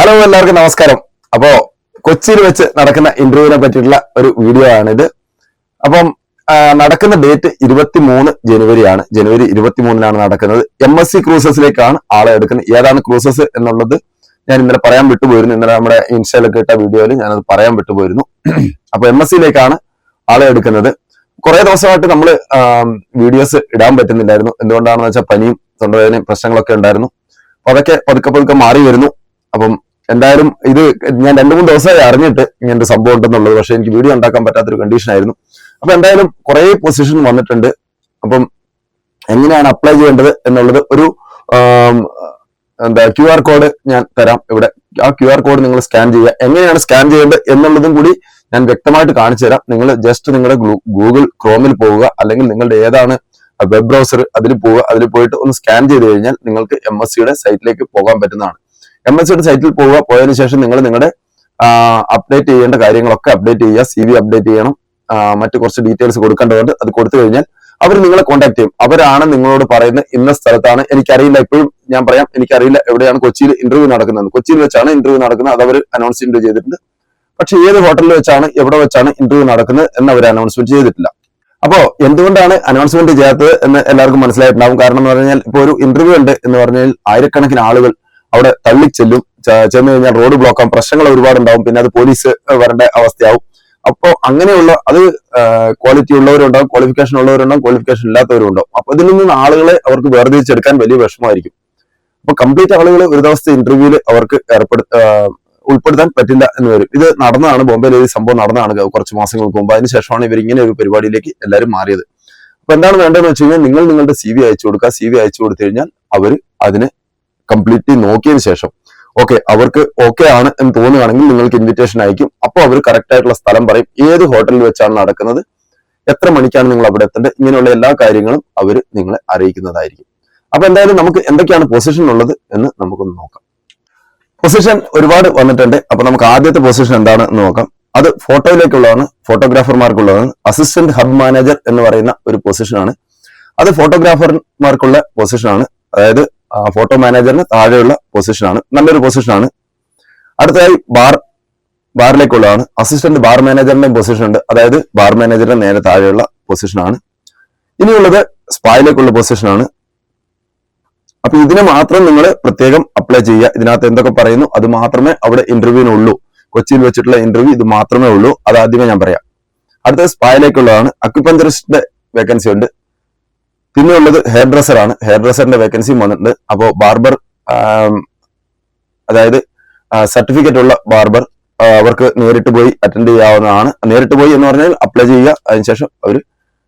Hello എല്ലാവർക്കും നമസ്കാരം. അപ്പോ കൊച്ചിയിൽ വെച്ച് നടക്കുന്ന ഇന്റർവ്യൂവിനെ പറ്റിയിട്ടുള്ള ഒരു വീഡിയോ ആണിത്. അപ്പം നടക്കുന്ന ഡേറ്റ് ഇരുപത്തി മൂന്ന് ജനുവരിയാണ്. ജനുവരി ഇരുപത്തി മൂന്നിനാണ് നടക്കുന്നത്. എം എസ് സി ക്രൂസസിലേക്കാണ് ആളെ എടുക്കുന്നത്. ഏതാണ് ക്രൂസസ് എന്നുള്ളത് ഞാൻ ഇന്നലെ പറയാൻ വിട്ടുപോയിരുന്നു. ഇന്നലെ നമ്മുടെ ഇൻസ്റ്റയിലൊക്കെ ഇട്ട വീഡിയോയിൽ ഞാനത് പറയാൻ വിട്ടുപോയിരുന്നു. അപ്പൊ എം എസ് സിയിലേക്കാണ് ആളെ എടുക്കുന്നത്. കുറെ ദിവസമായിട്ട് നമ്മൾ വീഡിയോസ് ഇടാൻ പറ്റുന്നില്ലായിരുന്നു. എന്തുകൊണ്ടാണെന്ന് വെച്ചാൽ പനിയും തൊണ്ടവേദനയും പ്രശ്നങ്ങളൊക്കെ ഉണ്ടായിരുന്നു. അപ്പൊ അതൊക്കെ പതുക്കെ പതുക്കെ മാറി വരുന്നു. അപ്പം എന്തായാലും ഇത് ഞാൻ രണ്ടു മൂന്ന് ദിവസമായി അറിഞ്ഞിട്ട് ഇങ്ങനത്തെ സംഭവം ഉണ്ടെന്നുള്ളത് പക്ഷെ എനിക്ക് വീഡിയോ ഉണ്ടാക്കാൻ പറ്റാത്തൊരു കണ്ടീഷൻ ആയിരുന്നു. അപ്പൊ എന്തായാലും കുറെ പൊസിഷൻ വന്നിട്ടുണ്ട്. അപ്പം എങ്ങനെയാണ് അപ്ലൈ ചെയ്യേണ്ടത് എന്നുള്ളത് ഒരു എന്താ ക്യു ആർ കോഡ് ഞാൻ തരാം ഇവിടെ. ആ ക്യു ആർ കോഡ് നിങ്ങൾ സ്കാൻ ചെയ്യുക. എങ്ങനെയാണ് സ്കാൻ ചെയ്യേണ്ടത് എന്നുള്ളതും കൂടി ഞാൻ വ്യക്തമായിട്ട് കാണിച്ചു തരാം. നിങ്ങൾ ജസ്റ്റ് നിങ്ങളുടെ ഗൂഗിൾ ക്രോമിൽ പോവുക. അല്ലെങ്കിൽ നിങ്ങളുടെ ഏതാണ് വെബ് ബ്രൗസർ അതിൽ പോവുക. അതിൽ പോയിട്ട് ഒന്ന് സ്കാൻ ചെയ്ത് കഴിഞ്ഞാൽ നിങ്ങൾക്ക് എം എസ് സിയുടെ സൈറ്റിലേക്ക് പോകാൻ പറ്റുന്നതാണ്. എം എസ് സിയുടെ സൈറ്റിൽ പോവുക. പോയതിനു ശേഷം നിങ്ങൾ നിങ്ങളുടെ അപ്ഡേറ്റ് ചെയ്യേണ്ട കാര്യങ്ങളൊക്കെ അപ്ഡേറ്റ് ചെയ്യുക. സി വി അപ്ഡേറ്റ് ചെയ്യണം. മറ്റു കുറച്ച് ഡീറ്റെയിൽസ് കൊടുക്കേണ്ടതുണ്ട്. അത് കൊടുത്തു കഴിഞ്ഞാൽ അവർ നിങ്ങളെ കോൺടാക്ട് ചെയ്യും. അവരാണ് നിങ്ങളോട് പറയുന്നത് ഇന്ന സ്ഥലത്താണ്. എനിക്കറിയില്ല ഇപ്പോഴും ഞാൻ പറയാം എനിക്കറിയില്ല എവിടെയാണ് കൊച്ചിയിൽ ഇന്റർവ്യൂ നടക്കുന്നത്. കൊച്ചിയിൽ വെച്ചാണ് ഇന്റർവ്യൂ നടക്കുന്നത്. അത് അവർ അനൗൺസ്മെന്റ് ചെയ്തിട്ടുണ്ട്. പക്ഷെ ഏത് ഹോട്ടലിൽ വെച്ചാണ് എവിടെ വെച്ചാണ് ഇന്റർവ്യൂ നടക്കുന്നത് എന്ന് അവർ അനൗൺസ്മെന്റ് ചെയ്തിട്ടില്ല. അപ്പോ എന്തുകൊണ്ടാണ് അനൗൺസ്മെന്റ് ചെയ്യാത്തത് എന്ന് എല്ലാവർക്കും മനസ്സിലായിട്ടുണ്ടാവും. കാരണം എന്ന് പറഞ്ഞാൽ ഇപ്പോൾ ഒരു ഇന്റർവ്യൂ ഉണ്ട് എന്ന് പറഞ്ഞാൽ ആയിരക്കണക്കിന് ആളുകൾ അവിടെ തള്ളിച്ചെല്ലും ചെന്ന് കഴിഞ്ഞാൽ റോഡ് ബ്ലോക്ക് ആകും പ്രശ്നങ്ങൾ ഒരുപാട് ഉണ്ടാവും പിന്നെ അത് പോലീസ് വരേണ്ട അവസ്ഥയാവും. അപ്പോൾ അങ്ങനെയുള്ള അത് ക്വാളിറ്റി ഉള്ളവരുണ്ടാവും ക്വാളിഫിക്കേഷൻ ഉള്ളവരുണ്ടാവും ക്വാളിഫിക്കേഷൻ ഇല്ലാത്തവരും ഉണ്ടാവും അപ്പൊ ഇതിൽ നിന്ന് ആളുകളെ അവർക്ക് വേർതിരിച്ചെടുക്കാൻ വലിയ വിഷമമായിരിക്കും. അപ്പൊ കംപ്ലീറ്റ് ആളുകൾ ഒരു ദിവസത്തെ ഇന്റർവ്യൂവിൽ അവർക്ക് ഏർപ്പെടു ആ, ഉൾപ്പെടുത്താൻ പറ്റില്ല എന്ന് വരും. ഇത് നടന്നതാണ് ബോംബെയിൽ ഒരു സംഭവം നടന്നതാണ് കുറച്ച് മാസങ്ങൾക്ക് മുമ്പ്. അതിനുശേഷമാണ് ഇവർ ഇങ്ങനെ ഒരു പരിപാടിയിലേക്ക് എല്ലാവരും മാറിയത്. അപ്പൊ എന്താണ് വേണ്ടതെന്ന് വെച്ച് കഴിഞ്ഞാൽ നിങ്ങൾ നിങ്ങളുടെ സി വി അയച്ചു കൊടുക്കുക. സി വി അയച്ചു കൊടുത്തു കഴിഞ്ഞാൽ അവർ അതിന് കംപ്ലീറ്റ്ലി നോക്കിയതിന് ശേഷം. ഓക്കെ അവർക്ക് ഓക്കെ ആണ് എന്ന് തോന്നുകയാണെങ്കിൽ നിങ്ങൾക്ക് ഇൻവിറ്റേഷൻ അയക്കും. അപ്പോൾ അവർ കറക്റ്റ് ആയിട്ടുള്ള സ്ഥലം പറയും. ഏത് ഹോട്ടലിൽ വെച്ചാണ് നടക്കുന്നത്? എത്ര മണിക്കാണ് നിങ്ങൾ അവിടെ എത്തേണ്ടത്? ഇങ്ങനെയുള്ള എല്ലാ കാര്യങ്ങളും അവർ നിങ്ങളെ അറിയിക്കുന്നതായിരിക്കും. അപ്പൊ എന്തായാലും നമുക്ക് എന്തൊക്കെയാണ് പൊസിഷൻ ഉള്ളത് എന്ന് നമുക്കൊന്ന് നോക്കാം. പൊസിഷൻ ഒരുപാട് വന്നിട്ടുണ്ട്. അപ്പൊ നമുക്ക് ആദ്യത്തെ പൊസിഷൻ എന്താണ് എന്ന് നോക്കാം. അത് ഫോട്ടോയിലേക്കുള്ളതാണ് ഫോട്ടോഗ്രാഫർമാർക്കുള്ളതാണ് അസിസ്റ്റന്റ് ഹബ് മാനേജർ എന്ന് പറയുന്ന ഒരു പൊസിഷനാണ് അത് ഫോട്ടോഗ്രാഫർമാർക്കുള്ള പൊസിഷനാണ് അതായത് ഫോട്ടോ മാനേജറിന് താഴെയുള്ള പൊസിഷനാണ് നല്ലൊരു പൊസിഷനാണ് അടുത്തതായി ബാർ ബാറിലേക്കുള്ളതാണ് അസിസ്റ്റന്റ് ബാർ മാനേജറിന്റെ പൊസിഷൻ ഉണ്ട്. അതായത് ബാർ മാനേജറിന്റെ നേരെ താഴെയുള്ള പൊസിഷനാണ് ഇനിയുള്ളത് സ്പായിലേക്കുള്ള പൊസിഷനാണ് അപ്പൊ ഇതിനെ മാത്രം നിങ്ങൾ പ്രത്യേകം അപ്ലൈ ചെയ്യുക. ഇതിനകത്ത് എന്തൊക്കെ പറയുന്നു? അത് മാത്രമേ അവിടെ ഇന്റർവ്യൂവിനുള്ളൂ കൊച്ചിയിൽ വെച്ചിട്ടുള്ള ഇന്റർവ്യൂ ഇത് മാത്രമേ ഉള്ളൂ. അത് ആദ്യമേ ഞാൻ പറയാം. അടുത്തത് സ്പായിലേക്കുള്ളതാണ് അക്യുപഞ്ചറിസ്റ്റിന്റെ വേക്കൻസി ഉണ്ട്. പിന്നെ ഉള്ളത് ഹെയർ ഡ്രസ്സർ ആണ്. ഹെയർ ഡ്രസ്സറിന്റെ വേക്കൻസിയും വന്നിട്ടുണ്ട്. അപ്പോൾ ബാർബർ അതായത് സർട്ടിഫിക്കറ്റ് ഉള്ള ബാർബർ അവർക്ക് നേരിട്ട് പോയി അറ്റൻഡ് ചെയ്യാവുന്നതാണ്. നേരിട്ട് പോയി എന്ന് പറഞ്ഞാൽ അപ്ലൈ ചെയ്യുക. അതിനുശേഷം അവർ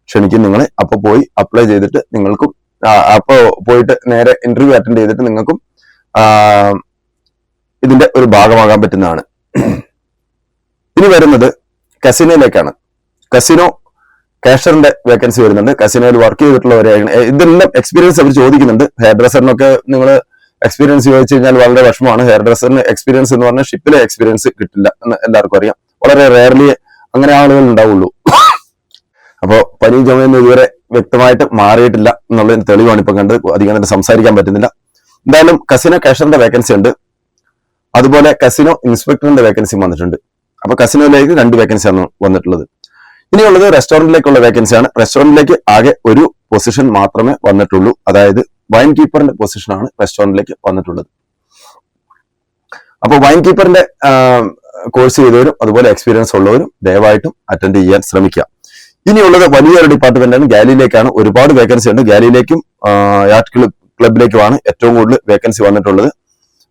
ക്ഷണിക്കും നിങ്ങളെ. അപ്പോൾ പോയി അപ്ലൈ ചെയ്തിട്ട് നിങ്ങൾക്കും അപ്പോൾ അപ്പൊ പോയിട്ട് നേരെ ഇന്റർവ്യൂ അറ്റൻഡ് ചെയ്തിട്ട് നിങ്ങൾക്കും ഇതിന്റെ ഒരു ഭാഗമാകാൻ പറ്റുന്നതാണ്. ഇനി വരുന്നത് കസിനോയിലേക്കാണ് കസിനോ കാഷറിന്റെ വേക്കൻസി വരുന്നുണ്ട്. കസിനോയിൽ വർക്ക് ചെയ്തിട്ടുള്ളവരെയാണ് ഇതെല്ലാം എക്സ്പീരിയൻസ് അവർ ചോദിക്കുന്നുണ്ട്. ഹെയർ ഡ്രസ്സറിനൊക്കെ നിങ്ങൾ എക്സ്പീരിയൻസ് ചോദിച്ചു കഴിഞ്ഞാൽ വളരെ വിഷമമാണ്. ഹെയർ ഡ്രസ്സറിന് എക്സ്പീരിയൻസ് എന്ന് പറഞ്ഞാൽ ഷിപ്പിലെ എക്സ്പീരിയൻസ് കിട്ടില്ല എന്ന് എല്ലാവർക്കും അറിയാം. വളരെ റെയർലി അങ്ങനെ ആളുകൾ ഉണ്ടാവുള്ളൂ. അപ്പോൾ പനി ചുമയൊന്നും ഇതുവരെ വ്യക്തമായിട്ട് മാറിയിട്ടില്ല എന്നുള്ളതിന് തെളിവാണ് ഇപ്പൊ കണ്ടത്. അധികം തന്നെ സംസാരിക്കാൻ പറ്റുന്നില്ല. എന്തായാലും കസിനോ കാഷറിന്റെ വേക്കൻസി ഉണ്ട്. അതുപോലെ കസിനോ ഇൻസ്പെക്ടറിന്റെ വേക്കൻസി വന്നിട്ടുണ്ട്. അപ്പൊ കസിനോയിലേക്ക് രണ്ട് വേക്കൻസിയാണ് വന്നിട്ടുള്ളത്. ഇനിയുള്ളത് റെസ്റ്റോറന്റിലേക്കുള്ള വേക്കൻസിയാണ് റെസ്റ്റോറന്റിലേക്ക് ആകെ ഒരു പൊസിഷൻ മാത്രമേ വന്നിട്ടുള്ളൂ. അതായത് വൈൻ കീപ്പറിന്റെ പൊസിഷനാണ് റെസ്റ്റോറന്റിലേക്ക് വന്നിട്ടുള്ളത്. അപ്പോൾ വൈൻ കീപ്പറിന്റെ കോഴ്സ് ചെയ്തവരും അതുപോലെ എക്സ്പീരിയൻസ് ഉള്ളവരും ദയവായിട്ടും അറ്റൻഡ് ചെയ്യാൻ ശ്രമിക്കുക. ഇനിയുള്ളത് വലിയൊരു ഡിപ്പാർട്ട്മെന്റാണ് ഗാലിയിലേക്കാണ് ഒരുപാട് വേക്കൻസി ഉണ്ട്. ഗാലിയിലേക്കും യാട്ട് ക്ലബ് ക്ലബിലേക്കുമാണ് ഏറ്റവും കൂടുതൽ വേക്കൻസി വന്നിട്ടുള്ളത്.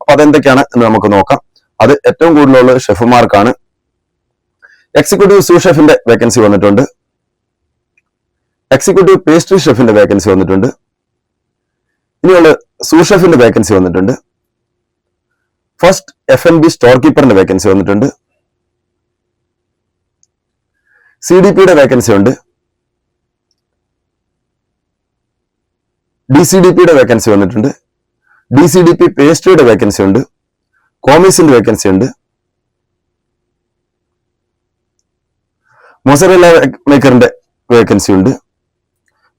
അപ്പൊ അതെന്തൊക്കെയാണ് എന്ന് നമുക്ക് നോക്കാം. അത് ഏറ്റവും കൂടുതലുള്ളത് ഷെഫുമാർക്കാണ് എക്സിക്യൂട്ടീവ് സൂ ഷെഫിന്റെ വേക്കൻസി വന്നിട്ടുണ്ട്. എക്സിക്യൂട്ടീവ് പേസ്ട്രി ഷെഫിന്റെ വേക്കൻസി വന്നിട്ടുണ്ട്. ഇനിയുള്ള സൂ ഷെഫിന്റെ വേക്കൻസി വന്നിട്ടുണ്ട്. First F N B store കീപ്പറിന്റെ vacancy വന്നിട്ടുണ്ട്. സി ഡി പിയുടെ വേക്കൻസി ഉണ്ട്. ഡി സി ഡി പിയുടെ വേക്കൻസി വന്നിട്ടുണ്ട്. ഡി സി ഡി പി പേസ്ട്രിയുടെ വേക്കൻസി ഉണ്ട്. കോമേഴ്സിന്റെ വേക്കൻസി ഉണ്ട്. മൊസറല്ല മേക്കറിന്റെ വേക്കൻസി ഉണ്ട്.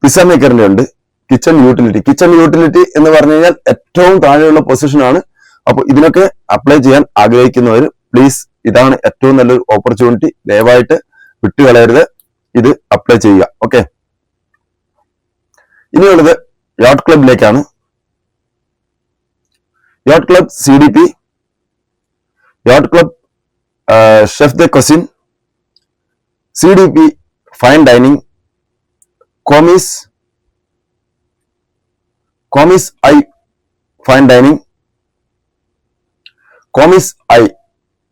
പിസ മേക്കറിന്റെ ഉണ്ട്. കിച്ചൺ യൂട്ടിലിറ്റി കിച്ചൺ യൂട്ടിലിറ്റി എന്ന് പറഞ്ഞു കഴിഞ്ഞാൽ ഏറ്റവും താഴെയുള്ള പൊസിഷനാണ് അപ്പൊ ഇതിനൊക്കെ അപ്ലൈ ചെയ്യാൻ ആഗ്രഹിക്കുന്നവർ പ്ലീസ് ഇതാണ് ഏറ്റവും നല്ലൊരു ഓപ്പർച്യൂണിറ്റി ദയവായിട്ട് വിട്ടുകളയരുത്. ഇത് അപ്ലൈ ചെയ്യുക. ഓക്കെ ഇനിയുള്ളത് yacht ക്ലബിലേക്കാണ് yacht club C D P yacht club chef de cuisine C D P fine dining commis commis I fine dining commis I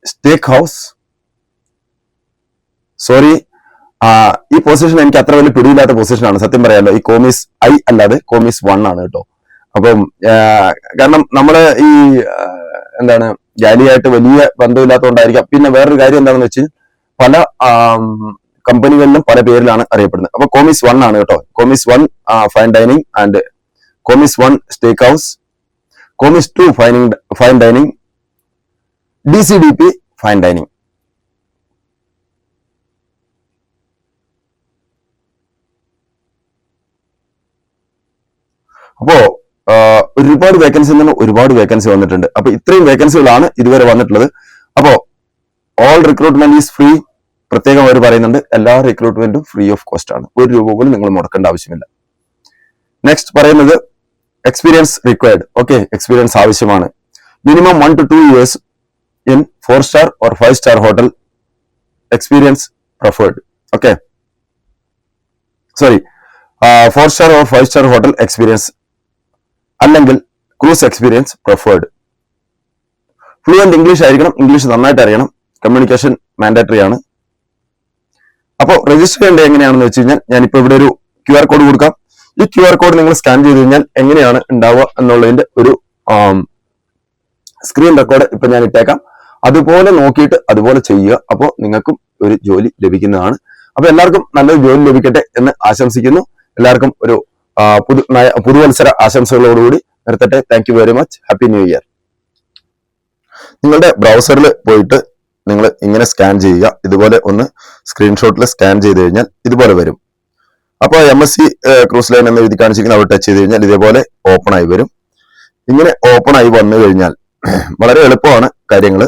steak house sorry ഈ പൊസിഷൻ എനിക്ക് അത്ര വലിയ പിടിയില്ലാത്ത പൊസിഷനാണ് സത്യം പറയാലോ ഈ കോമീസ് ഐ അല്ലാതെ കോമീസ് വൺ ആണ് കേട്ടോ. അപ്പം കാരണം നമ്മൾ ഈ എന്താണ് ജാലിയായിട്ട് വലിയ ബന്ധമില്ലാത്തതുകൊണ്ടായിരിക്കാം. പിന്നെ വേറൊരു കാര്യം എന്താണെന്ന് വെച്ച് പല കമ്പനികളിലും പല പേരിലാണ് അറിയപ്പെടുന്നത്. അപ്പൊ കോമിസ് വൺ ആണ് കേട്ടോ. Commis one fine dining and commis one steak house commis two fining fine dining D C D P fine dining അപ്പോ ഒരുപാട് വേക്കൻസി ഒരുപാട് വേക്കൻസി വന്നിട്ടുണ്ട്. അപ്പൊ ഇത്രയും വേക്കൻസികളാണ് ഇതുവരെ വന്നിട്ടുള്ളത്. ഓൾ റിക്രൂട്ട്മെന്റ് ഈസ് ഫ്രീ പ്രത്യേകം അവർ പറയുന്നുണ്ട് എല്ലാ റിക്രൂട്ട്മെന്റും ഫ്രീ ഓഫ് കോസ്റ്റ് ആണ്. ഒരു രൂപ പോലും നിങ്ങൾ മുടക്കേണ്ട ആവശ്യമില്ല. നെക്സ്റ്റ് പറയുന്നത് എക്സ്പീരിയൻസ് റിക്വയർഡ് ഓക്കെ എക്സ്പീരിയൻസ് ആവശ്യമാണ്. Minimum one two two years in four star or five star hotel experience preferred okay sorry four star or five star hotel experience അല്ലെങ്കിൽ cruise experience preferred fluent English ആയിരിക്കണം English നന്നായിട്ട് അറിയണം communication mandatory ആണ്. അപ്പോൾ register ചെയ്യേണ്ടത് എങ്ങനെയാണെന്ന് വെച്ച് കഴിഞ്ഞാൽ ഞാനിപ്പോൾ ഇവിടെ ഒരു ക്യു ആർ കോഡ് കൊടുക്കാം. ഈ ക്യു ആർ കോഡ് നിങ്ങൾ സ്കാൻ ചെയ്ത് കഴിഞ്ഞാൽ എങ്ങനെയാണ് ഉണ്ടാവുക എന്നുള്ളതിന്റെ ഒരു സ്ക്രീൻ റെക്കോർഡ് ഇപ്പൊ ഞാൻ ഇട്ടേക്കാം. അതുപോലെ നോക്കിയിട്ട് അതുപോലെ ചെയ്യുക. അപ്പോൾ നിങ്ങൾക്കും ഒരു ജോലി ലഭിക്കുന്നതാണ്. അപ്പൊ എല്ലാവർക്കും നല്ലൊരു ജോലി ലഭിക്കട്ടെ എന്ന് ആശംസിക്കുന്നു. എല്ലാവർക്കും ഒരു പുതു പുതുവത്സര ആശംസകളോടുകൂടി നിർത്തട്ടെ. Thank very much happy new year നിങ്ങളുടെ ബ്രൗസറിൽ പോയിട്ട് നിങ്ങൾ ഇങ്ങനെ സ്കാൻ ചെയ്യുക. ഇതുപോലെ ഒന്ന് സ്ക്രീൻഷോട്ടിൽ സ്കാൻ ചെയ്ത് കഴിഞ്ഞാൽ ഇതുപോലെ വരും. അപ്പോൾ M S C cruise line എന്ന് എഴുതി കാണിച്ചിരിക്കുന്ന അവിടെ ടച്ച് ചെയ്ത് കഴിഞ്ഞാൽ ഇതേപോലെ ഓപ്പൺ ആയി വരും. ഇങ്ങനെ ഓപ്പൺ ആയി വന്നു കഴിഞ്ഞാൽ വളരെ എളുപ്പമാണ് കാര്യങ്ങൾ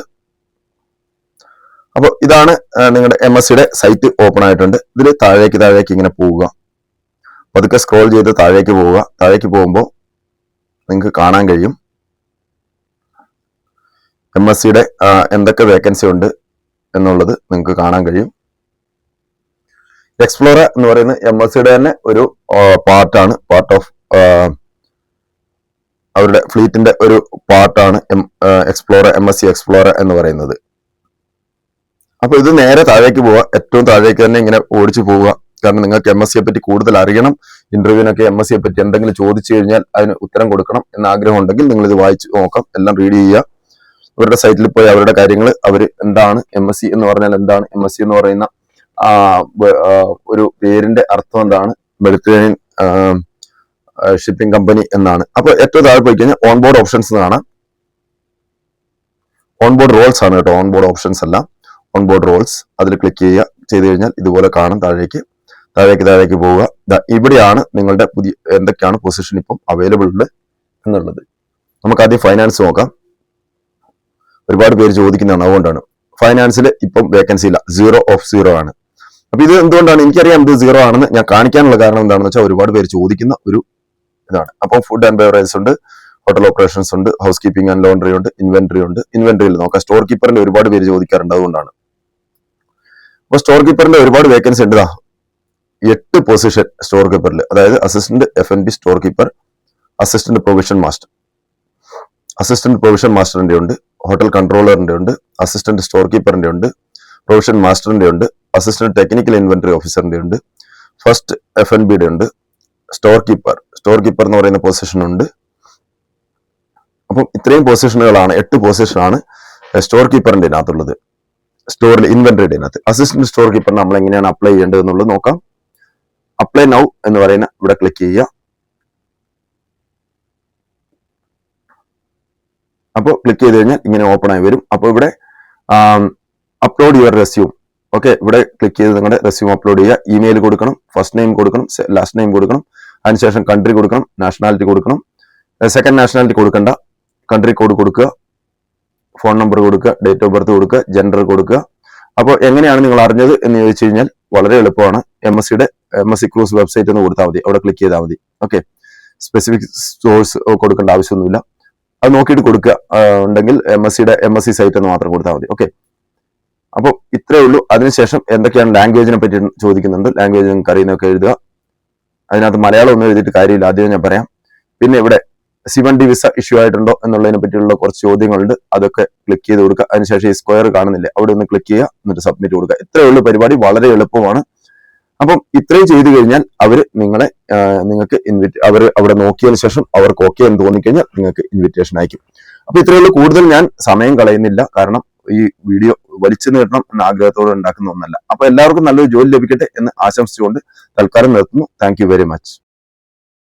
അപ്പോൾ ഇതാണ് നിങ്ങളുടെ എം എസ് സിയുടെ സൈറ്റ് ഓപ്പൺ ആയിട്ടുണ്ട്. ഇതിൽ താഴേക്ക് താഴേക്ക് ഇങ്ങനെ പോവുക. പതുക്കെ സ്ക്രോൾ ചെയ്ത് താഴേക്ക് പോവുക. താഴേക്ക് പോകുമ്പോൾ നിങ്ങൾക്ക് കാണാൻ കഴിയും. എം എസ് സിയുടെ എന്തൊക്കെ വേക്കൻസി ഉണ്ട് എന്നുള്ളത് നിങ്ങൾക്ക് കാണാൻ കഴിയും. എക്സ്പ്ലോറർ എന്ന് പറയുന്ന എം എസ് സിയുടെ തന്നെ ഒരു പാർട്ടാണ് പാർട്ട് ഓഫ് അവരുടെ ഫ്ലീറ്റിന്റെ ഒരു പാർട്ടാണ് explorer M S C explorer എന്ന് പറയുന്നത്. അപ്പൊ ഇത് നേരെ താഴേക്ക് പോവുക ഏറ്റവും താഴേക്ക് തന്നെ ഇങ്ങനെ ഓടിച്ചു പോവുക. കാരണം നിങ്ങൾക്ക് എം എസ് സിയെ പറ്റി കൂടുതൽ അറിയണം. ഇന്റർവ്യൂവിനൊക്കെ എം എസ് സിയെ പറ്റി എന്തെങ്കിലും ചോദിച്ചു കഴിഞ്ഞാൽ അതിന് ഉത്തരം കൊടുക്കണം എന്ന ആഗ്രഹം ഉണ്ടെങ്കിൽ നിങ്ങൾ ഇത് വായിച്ച് നോക്കാം. എല്ലാം റീഡ് ചെയ്യുക. അവരുടെ സൈറ്റിൽ പോയി അവരുടെ കാര്യങ്ങൾ അവർ എന്താണ് എം എസ് സി എന്ന് പറഞ്ഞാൽ എന്താണ് എം എസ് സി എന്ന് പറയുന്ന ഒരു പേരിന്റെ അർത്ഥം എന്താണ്? മെഡിറ്ററേനിയൻ ഷിപ്പിംഗ് കമ്പനി എന്നാണ്. അപ്പൊ ഏറ്റവും താഴെ പോയി കഴിഞ്ഞാൽ ഓൺ ബോർഡ് ഓപ്ഷൻസ് കാണാം ഓൺ ബോർഡ് റോൾസ് ആണ് കേട്ടോ. ഓൺ ബോർഡ് ഓപ്ഷൻസ് അല്ല. ഓൺ ബോർഡ് റോൾസ് അതിൽ ക്ലിക്ക് ചെയ്യുക. ചെയ്ത് കഴിഞ്ഞാൽ ഇതുപോലെ കാണും. താഴേക്ക്. താഴേക്ക് താഴേക്ക് പോവുക. ഇവിടെയാണ് നിങ്ങളുടെ പുതിയ എന്തൊക്കെയാണ് പൊസിഷൻ ഇപ്പം അവൈലബിൾ ഉണ്ട് എന്നുള്ളത്. നമുക്ക് ആദ്യം ഫൈനാൻസ് നോക്കാം. ഒരുപാട് പേര് ചോദിക്കുന്നതാണ് അതുകൊണ്ടാണ് ഫൈനാൻസിൽ ഇപ്പം വേക്കൻസി ഇല്ല. സീറോ ഓഫ് സീറോ ആണ്. അപ്പൊ ഇത് എന്തുകൊണ്ടാണ്? എനിക്കറിയാം ഇത് സീറോ ആണെന്ന്. ഞാൻ കാണിക്കാനുള്ള കാരണം എന്താണെന്ന് വെച്ചാൽ ഒരുപാട് പേര് ചോദിക്കുന്ന ഒരു ഇതാണ്. അപ്പം ഫുഡ് ആൻഡ് ബെവറേജസ് ഉണ്ട് ഹോട്ടൽ ഓപ്പറേഷൻസ് ഉണ്ട് ഹൗസ് കീപ്പിംഗ് ആൻഡ് ലോണ്ടറി ഉണ്ട് ഇൻവെന്ററി ഉണ്ട്. ഇൻവെന്ററിയിൽ നോക്കാം. സ്റ്റോർ കീപ്പറിന്റെ ഒരുപാട് പേര് ചോദിക്കാറുണ്ട്. അതുകൊണ്ടാണ്. അപ്പൊ സ്റ്റോർ കീപ്പറിന്റെ ഒരുപാട് വേക്കൻസി ഉണ്ട് എട്ട് പൊസിഷൻ സ്റ്റോർ കീപ്പറിൽ അതായത് assistant F N B storekeeper assistant provision master assistant provision മാസ്റ്ററിന്റെ ഉണ്ട്. ഹോട്ടൽ കൺട്രോളറിന്റെ ഉണ്ട് അസിസ്റ്റന്റ് സ്റ്റോർ കീപ്പറിന്റെ ഉണ്ട് പ്രൊവിഷൻ മാസ്റ്ററിന്റെ ഉണ്ട് അസിസ്റ്റന്റ് ടെക്നിക്കൽ ഇൻവെന്ററി ഓഫീസറിന്റെ ഉണ്ട് ഫസ്റ്റ് എഫ് എൻ ബിയുടെ ഉണ്ട് സ്റ്റോർ കീപ്പർ. സ്റ്റോർ കീപ്പർ എന്ന് പറയുന്ന പൊസിഷൻ ഉണ്ട്. അപ്പം ഇത്രയും പൊസിഷനുകളാണ് എട്ട് പൊസിഷനാണ് സ്റ്റോർ കീപ്പറിന്റെ ഇതിനകത്തുള്ളത്. സ്റ്റോറിൽ ഇൻവെന്ററിയുടെ ഇതിനകത്ത്. അസിസ്റ്റന്റ് സ്റ്റോർ കീപ്പർ നമ്മൾ എങ്ങനെയാണ് അപ്ലൈ ചെയ്യേണ്ടത് എന്നുള്ളത് നോക്കാം. അപ്ലൈ നൗ എന്ന് പറയുന്ന ഇവിടെ ക്ലിക്ക് ചെയ്യുക. അപ്പോൾ ക്ലിക്ക് ചെയ്ത് കഴിഞ്ഞാൽ ഇങ്ങനെ ഓപ്പൺ ആയി വരും. അപ്പോൾ ഇവിടെ അപ്ലോഡ് യുവർ റെസ്യൂം ഓക്കെ ഇവിടെ ക്ലിക്ക് ചെയ്ത് നിങ്ങളുടെ റെസ്യൂം അപ്ലോഡ് ചെയ്യുക. ഇമെയിൽ കൊടുക്കണം ഫസ്റ്റ് നെയിം കൊടുക്കണം ലാസ്റ്റ് നെയിം കൊടുക്കണം അതിനുശേഷം കൺട്രി കൊടുക്കണം നാഷണാലിറ്റി കൊടുക്കണം. സെക്കൻഡ് നാഷണാലിറ്റി കൊടുക്കണ്ട. കൺട്രി കോഡ് കൊടുക്കുക. ഫോൺ നമ്പർ കൊടുക്കുക ഡേറ്റ് ഓഫ് ബർത്ത് കൊടുക്കുക ജെൻഡർ കൊടുക്കുക. അപ്പോൾ എങ്ങനെയാണ് നിങ്ങൾ അറിഞ്ഞത് എന്ന് ചോദിച്ചു കഴിഞ്ഞാൽ വളരെ എളുപ്പമാണ്. എം എസ് സിയുടെ M S C cruise website ഒന്ന് കൊടുത്താൽ മതി. അവിടെ ക്ലിക്ക് ചെയ്താൽ മതി. ഓക്കെ സ്പെസിഫിക് സോഴ്സ് കൊടുക്കേണ്ട ആവശ്യമൊന്നുമില്ല. അത് നോക്കിയിട്ട് കൊടുക്കുക. ഉണ്ടെങ്കിൽ എം എസ് സിയുടെ എം എസ് സി സൈറ്റ് എന്ന് മാത്രം കൊടുത്താൽ മതി. ഓക്കെ അപ്പോൾ ഇത്രേ ഉള്ളൂ. അതിനുശേഷം എന്തൊക്കെയാണ് ലാംഗ്വേജിനെ പറ്റി ചോദിക്കുന്നുണ്ട്. ലാംഗ്വേജ് നിങ്ങൾക്ക് അറിയുന്നതൊക്കെ എഴുതുക. അതിനകത്ത് മലയാളം ഒന്നും എഴുതിയിട്ട് കാര്യമില്ല. ആദ്യം ഞാൻ പറയാം. പിന്നെ ഇവിടെ C one D visa issue ആയിട്ടുണ്ടോ എന്നുള്ളതിനെ പറ്റിയുള്ള കുറച്ച് ചോദ്യങ്ങളുണ്ട്. അതൊക്കെ ക്ലിക്ക് ചെയ്ത് കൊടുക്കുക. അതിനുശേഷം ഈ സ്ക്വയർ കാണുന്നില്ല? അവിടെ ഒന്ന് ക്ലിക്ക് ചെയ്യുക. എന്നിട്ട് സബ്മിറ്റ് കൊടുക്കുക. ഇത്രയേ ഉള്ളൂ പരിപാടി. വളരെ എളുപ്പമാണ്. അപ്പം ഇത്രയും ചെയ്തു കഴിഞ്ഞാൽ അവർ നിങ്ങളെ നിങ്ങൾക്ക് ഇൻവിറ്റ് അവർ അവിടെ നോക്കിയതിന് ശേഷം അവർക്ക് ഓക്കെ എന്ന് തോന്നിക്കഴിഞ്ഞാൽ നിങ്ങൾക്ക് ഇൻവിറ്റേഷൻ അയക്കും. അപ്പൊ ഇത്രയേ ഉള്ളൂ. കൂടുതൽ ഞാൻ സമയം കളയുന്നില്ല. കാരണം ഈ വീഡിയോ വലിച്ചു നീട്ടണം എന്ന ആഗ്രഹത്തോടെ ഉണ്ടാക്കുന്ന ഒന്നല്ല. അപ്പൊ എല്ലാവർക്കും നല്ലൊരു ജോലി ലഭിക്കട്ടെ എന്ന് ആശംസിച്ചുകൊണ്ട് തൽക്കാലം നിർത്തുന്നു. Thank very much